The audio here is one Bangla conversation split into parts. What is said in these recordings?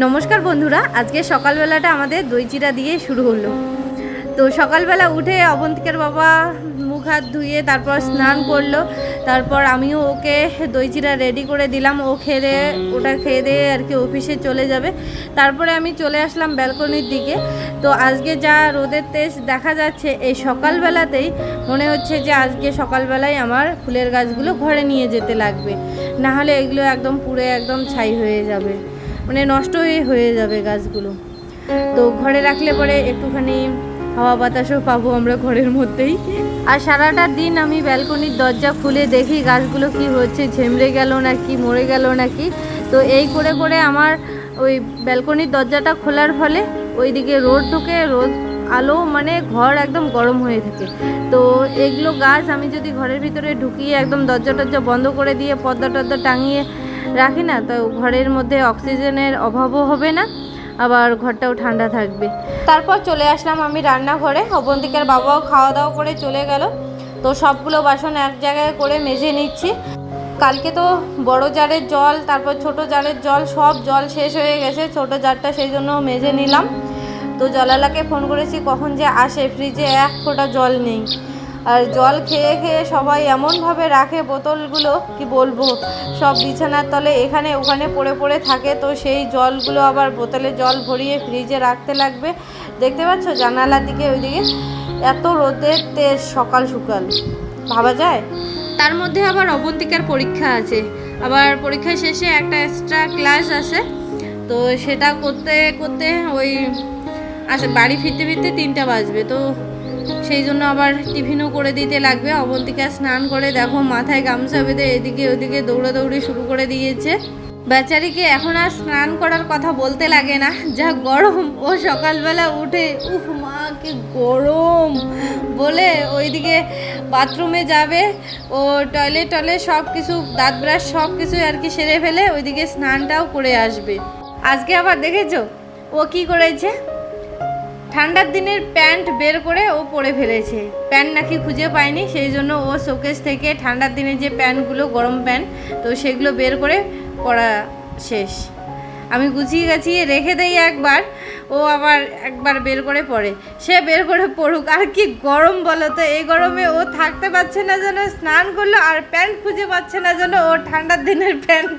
নমস্কার বন্ধুরা, আজকে সকালবেলাটা আমাদের দই চিরা দিয়ে শুরু হলো। তো সকালবেলা উঠে অবন্তিকার বাবা মুখ হাত ধুয়ে তারপর স্নান করল, তারপর আমিও ওকে দই চিরা রেডি করে দিলাম, ও খেয়ে ওটা খেয়ে দিয়ে আর কি অফিসে চলে যাবে। তারপরে আমি চলে আসলাম ব্যালকনির দিকে। তো আজকে যা রোদের তেজ দেখা যাচ্ছে, এই সকালবেলাতেই মনে হচ্ছে যে আজকে সকালবেলায় আমার ফুলের গাছগুলো ঘরে নিয়ে যেতে লাগবে। নাহলে এগুলো একদম পুড়ে একদম ছাই হয়ে যাবে। মানে নষ্টই হয়ে যাবে গাছগুলো। তো ঘরে রাখলে পরে একটুখানি হাওয়া বাতাসও পাবো আমরা ঘরের মধ্যেই। আর সারাটা দিন আমি ব্যালকনির দরজা খুলে দেখি গাছগুলো কি হচ্ছে ঝেমড়ে গেল নাকি, মরে গেল নাকি। তো এই করে করে আমার ওই ব্যালকনির দরজাটা খোলার ফলে ওইদিকে রোদ ঢুকে, রোদ, আলো মানে ঘর একদম গরম হয়ে থাকে। তো এগুলো গাছ আমি যদি ঘরের ভিতরে ঢুকিয়ে একদম দরজা টরজা বন্ধ করে দিয়ে পর্দা টর্দা টাঙিয়ে রাখি না, তো ঘরের মধ্যে অক্সিজেনের অভাবও হবে না, আবার ঘরটাও ঠান্ডা থাকবে। তারপর চলে আসলাম আমি রান্নাঘরে, অবন্তিকার বাবাও খাওয়া দাওয়া করে চলে গেল। তো সবগুলো বাসন এক জায়গায় করে মেজে নিচ্ছি। কালকে তো বড় জারের জল, তারপর ছোট জারের জল, সব জল শেষ হয়ে গেছে, ছোট জারটা সেই জন্য মেজে নিলাম। তো জলালাকে ফোন করেছি, কখন যে আসে, ফ্রিজে এক ফোঁটা জল নেই। আর জল খেয়ে খেয়ে সবাই এমনভাবে রাখে বোতলগুলো, কি বলব? সব বিছানার তলে এখানে ওখানে পড়ে পড়ে থাকে, তো সেই জলগুলো আবার বোতলে জল ভরিয়ে ফ্রিজে রাখতে লাগবে। দেখতে পাচ্ছ জানালার দিকে ওইদিকে? এত রোদের তেজ সকাল সকাল। ভাবা যায়? তার মধ্যে আবার অবন্তিকার পরীক্ষা আছে। আবার পরীক্ষা শেষে একটা এক্সট্রা ক্লাস আছে। তো সেটা করতে করতে ওই, আসে বাড়ি ফিরতে ফিরতে তিনটা বাজবে, তো সেই জন্য আবার টিফিনও করে দিতে লাগবে। অবন্তিকা স্নান করে দেখো, মাথায় গামছা বেঁধে এদিকে ওদিকে দৌড়াদৌড়ি শুরু করে দিয়েছে। বেচারিকে এখন আর স্নান করার কথা বলতে লাগে না। যা গরম, ও সকালবেলা উঠে, উফ মা গরম। বলে ওইদিকে বাথরুমে যাবে, ও টয়লেট টয়লেট সব কিছু, দাঁত ব্রাশ সব কিছু আর কি সেরে ফেলে ওইদিকে স্নানটাও করে আসবে। আজকে আবার দেখেছ? ও কি করেছে? ঠান্ডার দিনের প্যান্ট বের করে ও পরে ফেলেছে। প্যান্ট নাকি খুঁজে পায়নি, সেই জন্য ও শোকেস থেকে ঠান্ডার দিনে যে প্যান্টগুলো, গরম প্যান্ট, তো সেগুলো বের করে পরা শেষ। আমি গুছিয়ে গাছিয়ে রেখে দেই একবার, ও আবার একবার বের করে পড়ে সে বের করে পড়ুক, আর কি গরম বলো তো, এই গরমে ও থাকতে পারছে না যেন, স্নান করল আর প্যান্ট খুঁজে পাচ্ছে না যেন, ও ঠান্ডার দিনের প্যান্ট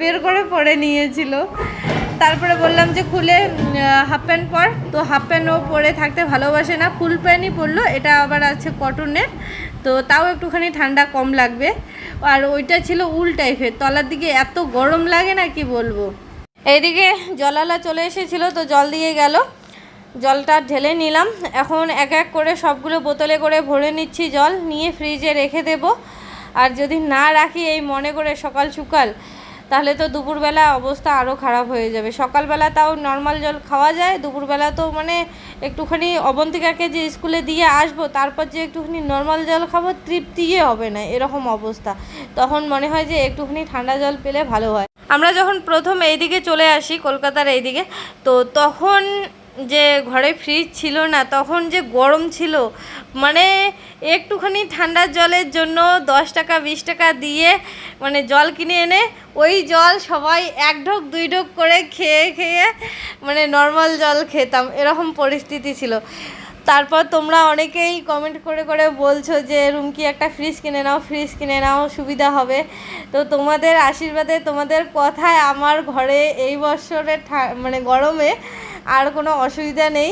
বের করে পরে নিয়েছিল। তারপরে বললাম যে খুলে হাফ প্যান্ট পর। তো হাফ প্যান্ট ও পরে থাকতে ভালোবাসে না। ফুল প্যান্টই পরলো, এটা আবার আছে কটনের তো তাও একটুখানি ঠান্ডা কম লাগবে। আর ওইটা ছিল উল টাইপের তলার দিকে এত গরম লাগে না কি বলব? এইদিকে জলালা চলে এসেছিল, তো জল দিয়ে গেল। জলটা ঢেলে নিলাম। এখন এক এক করে সবগুলো বোতলে করে ভরে নিচ্ছি জল। নিয়ে ফ্রিজে রেখে দেব। আর যদি না রাখি এই মনে করে সকাল সকাল তাহলে তো দুপুরবেলা অবস্থা আরও খারাপ হয়ে যাবে। সকালবেলা তাও নর্মাল জল খাওয়া যায়, দুপুরবেলা তো মানে একটুখানি অবন্তিকাকে যে স্কুলে দিয়ে আসব, তারপর যে একটুখানি নর্মাল জল খাব তৃপ্তিই হবে না, এরকম অবস্থা। তখন মনে হয় যে একটুখানি ঠান্ডা জল পেলে ভালো হয়। আমরা যখন প্রথম এইদিকে চলে আসি, কলকাতার এইদিকে, তো তখন যে ঘরে ফ্রিজ ছিল না, তখন যে গরম ছিল মানে একটুখানি ঠান্ডা জলের জন্য দশ টাকা, বিশ টাকা দিয়ে মানে জল কিনে এনে, ওই জল সবাই এক ঢোক, দুই ঢোক করে খেয়ে খেয়ে মানে নর্মাল জল খেতাম। এরকম পরিস্থিতি ছিল। তারপর তোমরা অনেকেই কমেন্ট করে করে বলছো যে, রুমকি, একটা ফ্রিজ কিনে নাও ফ্রিজ কিনে নাও, সুবিধা হবে। তো তোমাদের আশীর্বাদে তোমাদের কথায় আমার ঘরে এই বছরে মানে গরমে আর কোনো অসুবিধা নেই।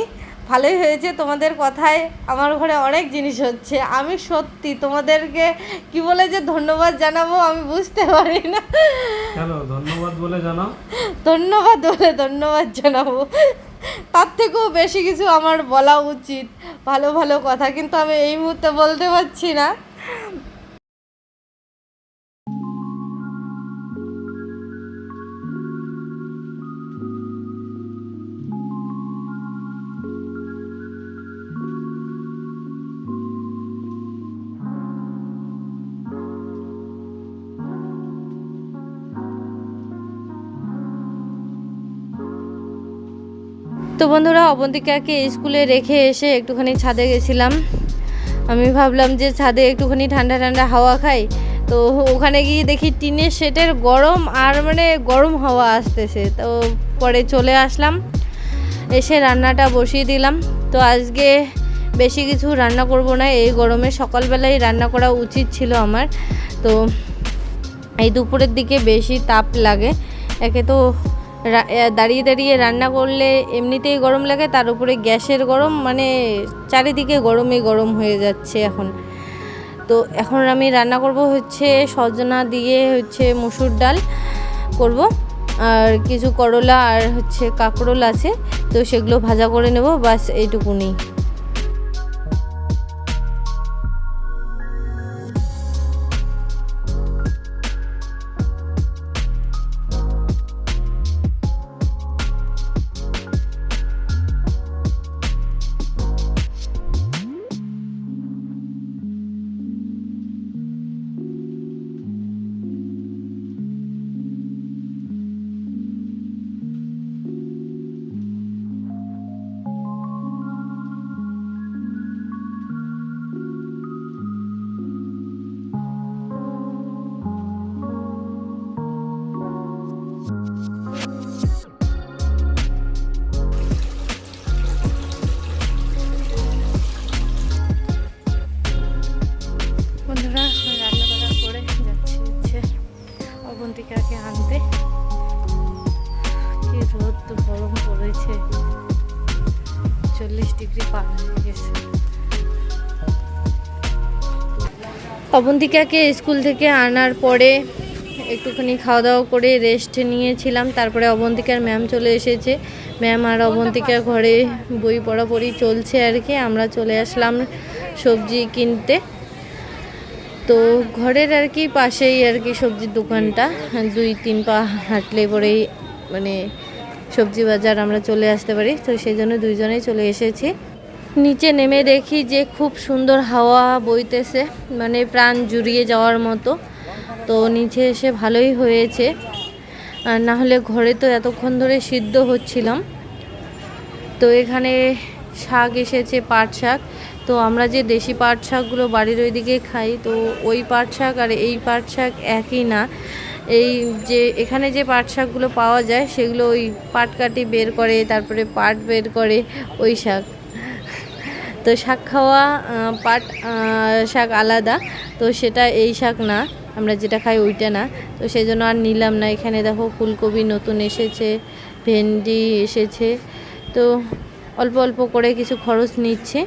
ভালোই হয়েছে তোমাদের কথায়। আমার ঘরে অনেক জিনিস হচ্ছে। আমি সত্যি তোমাদেরকে কি বলে যে ধন্যবাদ জানাব আমি বুঝতে পারি না। ধন্যবাদ বলে জানাও। ধন্যবাদ বলে ধন্যবাদ জানাব। তার থেকেও বেশি কিছু আমার বলা উচিত। ভালো ভালো কথা। কিন্তু আমি এই মুহূর্তে বলতে পারছি না। তো বন্ধুরা, অবন্তিকাকে স্কুলে রেখে এসে একটুখানি ছাদে গেছিলাম। আমি ভাবলাম যে ছাদে একটুখানি ঠান্ডা ঠান্ডা হাওয়া খাই। তো ওখানে গিয়ে দেখি টিনের শেটের গরম আর মানে গরম হাওয়া আসতেছে। তো পরে চলে আসলাম, এসে রান্নাটা বসিয়ে দিলাম। তো আজকে বেশি কিছু রান্না করব না, এই গরমে সকালবেলায় রান্না করা উচিত ছিল আমার। তো এই দুপুরের দিকে বেশি তাপ লাগে, একে তো দাঁড়িয়ে দাঁড়িয়ে রান্না করলে এমনিতেই গরম লাগে, তার উপরে গ্যাসের গরম মানে চারিদিকে গরমে গরম হয়ে যাচ্ছে এখন। তো এখন আমি রান্না করব হচ্ছে সজনা দিয়ে হচ্ছে মুসুর ডাল করব, আর কিছু করলা আর হচ্ছে কাঁকরোল আছে, তো সেগুলো ভাজা করে নেব বাস এইটুকুনি। অবন্তিকাকে স্কুল থেকে আনার পরে একটুখানি খাওয়া দাওয়া করে রেস্ট নিয়েছিলাম। তারপরে অবন্তিকার ম্যাম চলে এসেছে। ম্যাম আর অবন্তিকার ঘরে বই পড়াপড়ি চলছে আর কি। আমরা চলে আসলাম সবজি কিনতে। তো ঘরের আর কি পাশেই আর কি সবজির দোকানটা। দুই, তিন পা হাঁটলে পরেই মানে সবজি বাজার আমরা চলে আসতে পারি। তো সেই জন্য দুইজনেই চলে এসেছি। নিচে নেমে দেখি যে খুব সুন্দর হাওয়া বইতেছে মানে প্রাণ জুড়িয়ে যাওয়ার মতো। তো নিচে এসে ভালোই হয়েছে। আর না হলে ঘরে তো এতক্ষণ ধরে সিদ্ধ হচ্ছিলাম। তো এখানে শাক এসেছে, পাট শাক। তো আমরা যে দেশি পাট শাকগুলো বাড়ির ওইদিকে খাই, তো ওই পাট শাক আর এই পাট শাক একই না। এই যে এখানে যে পাট শাকগুলো পাওয়া যায়, সেগুলো ওই পাট কাটি বের করে, তারপরে পাট বের করে, ওই শাক। তো শাক খাওয়া পাট শাক আলাদা। তো সেটা এই শাক না, আমরা যেটা খাই ওইটা না। তো সেই জন্য আর নিলাম না। এখানে দেখো ফুলকপি নতুন এসেছে, ভেন্ডি এসেছে। তো অল্প অল্প করে কিছু খরচ নিচ্ছে।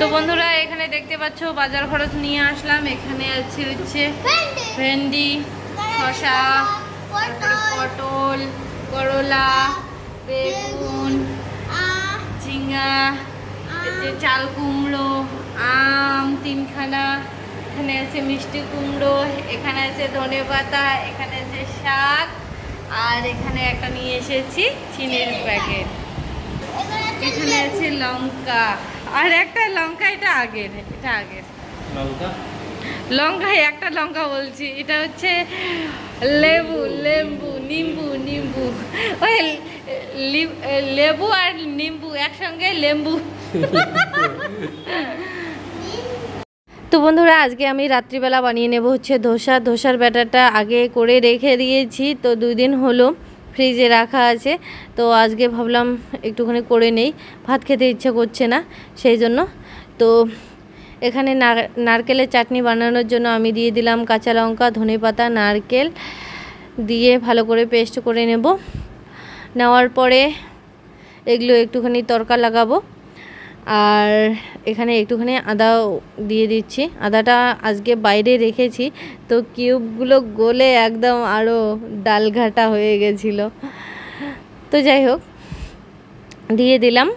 তো বন্ধুরা, এখানে দেখতে পাচ্ছ, বাজার খরচ নিয়ে আসলাম। এখানে আছে হচ্ছে ভেন্ডি শশা পটল, করলা, বেগুন এই যে চাল কুমড়ো, আম, তিনখানা। এখানে আছে মিষ্টি কুমড়ো, এখানে আছে ধনে পাতা, এখানে আছে শাক, আর এখানে একটা নিয়ে এসেছি চিনির প্যাকেট। এখানে আছে লঙ্কা। আর একটা লঙ্কা এটা আগের এটা আগের। লঙ্কা? লঙ্কা একটা লঙ্কা বলছি এটা হচ্ছে লেবু লেবু নিম্বু নিম্বু। ওই লেবু আর নিম্বু একসঙ্গে লেম্বু। তো বন্ধুরা আজকে আমি রাত্রিবেলা বানিয়ে নেব হচ্ছে ধোসা। ধোসার ব্যাটারটা আগে করে রেখে দিয়েছি তো দুই দিন হলো। ফ্রিজে রাখা আছে। তো আজকে ভাবলাম একটুখানি করে নেই। ভাত খেতে ইচ্ছা করছে না, সেই জন্য। তো এখানে নারকেলের চাটনি বানানোর জন্য আমি দিয়ে দিলাম কাঁচা লঙ্কা ধনেপাতা নারকেল দিয়ে ভালো করে পেস্ট করে নেব। নেওয়ার পরে এগুলো একটুখানি তরকা লাগাবো। আর এখানে একটুখানি আদা দিয়ে দিচ্ছি। আদাটা আজকে বাইরে রেখেছি। তো কিউবগুলো গলে একদম আরও ডালঘাটা হয়ে গেছিল। তো যাই হোক, দিয়ে দিলাম।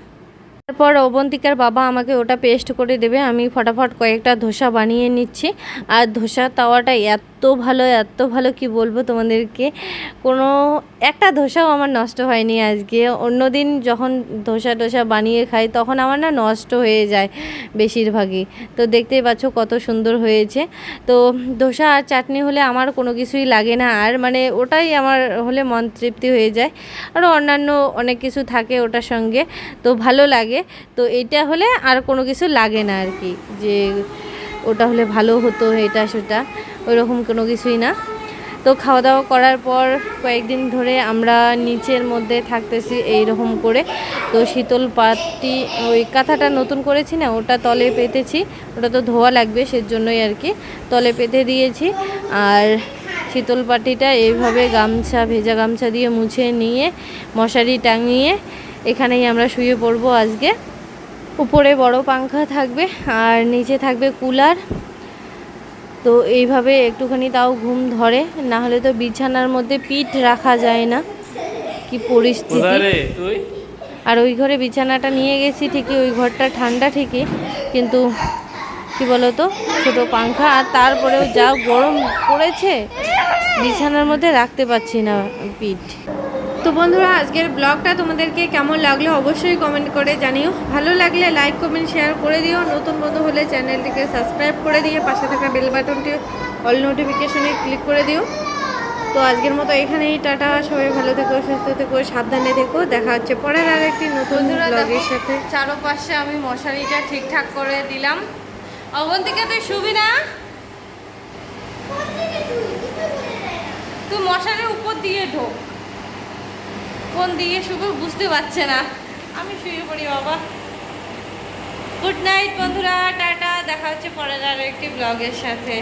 তারপর অবন্তিকার বাবা আমাকে ওটা পেস্ট করে দেবে। আমি ফটাফট কয়েকটা ধোসা বানিয়ে নিচ্ছি। আর ধোসা তাওয়াটা এত এত ভালো এত ভালো কি বলব তোমাদেরকে? কোনো, একটা ধোসাও আমার নষ্ট হয়নি আজকে। অন্যদিন যখন ধোসা টোসা বানিয়ে খাই, তখন আমার না নষ্ট হয়ে যায় বেশিরভাগই। তো দেখতেই পাচ্ছ কত সুন্দর হয়েছে। তো ধোসা আর চাটনি হলে আমার কোনো কিছুই লাগে না। আর মানে ওটাই আমার হলে মন তৃপ্তি হয়ে যায়। আরও অন্যান্য অনেক কিছু থাকে ওটার সঙ্গে। তো ভালো লাগে। তো এটা হলে আর কোনো কিছু লাগে না আর কি। যে ওটা হলে ভালো হতো, এটা সেটা, ওইরকম কোনো কিছুই না। তো খাওয়া দাওয়া করার পর কয়েকদিন ধরে আমরা নিচের মধ্যে থাকতেছি এই রকম করে। তো শীতল পাটটি ওই কাঁথাটা নতুন করেছি না, ওটা তলে পেতেছি, ওটা তো ধোয়া লাগবে সেজন্যই আর কি। তলে পেতে দিয়েছি আর শীতল পাটিটা এইভাবে গামছা, ভেজা গামছা দিয়ে মুছে নিয়ে, মশারি টাঙিয়ে এখানেই আমরা শুয়ে পড়ব আজকে। উপরে বড় পাংখা থাকবে আর নিচে থাকবে কুলার। তো এইভাবে একটুখানি তাও ঘুম ধরে না হলে তো বিছানার মধ্যে পিঠ রাখা যায় না। কি পরিস্থিতি। আর ওই ঘরে বিছানাটা নিয়ে গেছি ঠিকই ওই ঘরটা ঠান্ডা ঠিকই কিন্তু কি বলতো ছোট পাংখা আর তারপরেও যা গরম পড়েছে বিছানার মধ্যে রাখতে পারছি না পিঠ। তো বন্ধুরা আজকের ব্লগটা তোমাদেরকে কেমন লাগল অবশ্যই কমেন্ট করে জানিও। ভালো লাগলে লাইক কমেন্ট শেয়ার করে দিও। নতুন বন্ধু হলে চ্যানেলটিকে সাবস্ক্রাইব করে দিয়ে পাশে থাকা বেল বাটনটি অল নোটিফিকেশনে ক্লিক করে দিও। তো আজকের মতো এখানেই টাটা। সবাই ভালো থেকো সুস্থ থেকো সাবধানে থেকো। দেখা হচ্ছে পরের আর একটি নতুন ব্লগের সাথে। চারোপাশে আমি মশারিটা ঠিকঠাক করে দিলাম। অবন্তিকা তুই শুবি না। তুই মশারির উপর দিয়ে ঢোক। কোন দিয়ে শুভ বুঝতে পারছে না। আমি শুয়ে পড়ি, বাবা। গুড নাইট বন্ধুরা। টাটা। দেখা হচ্ছে পরের আর একটি ব্লগের সাথে।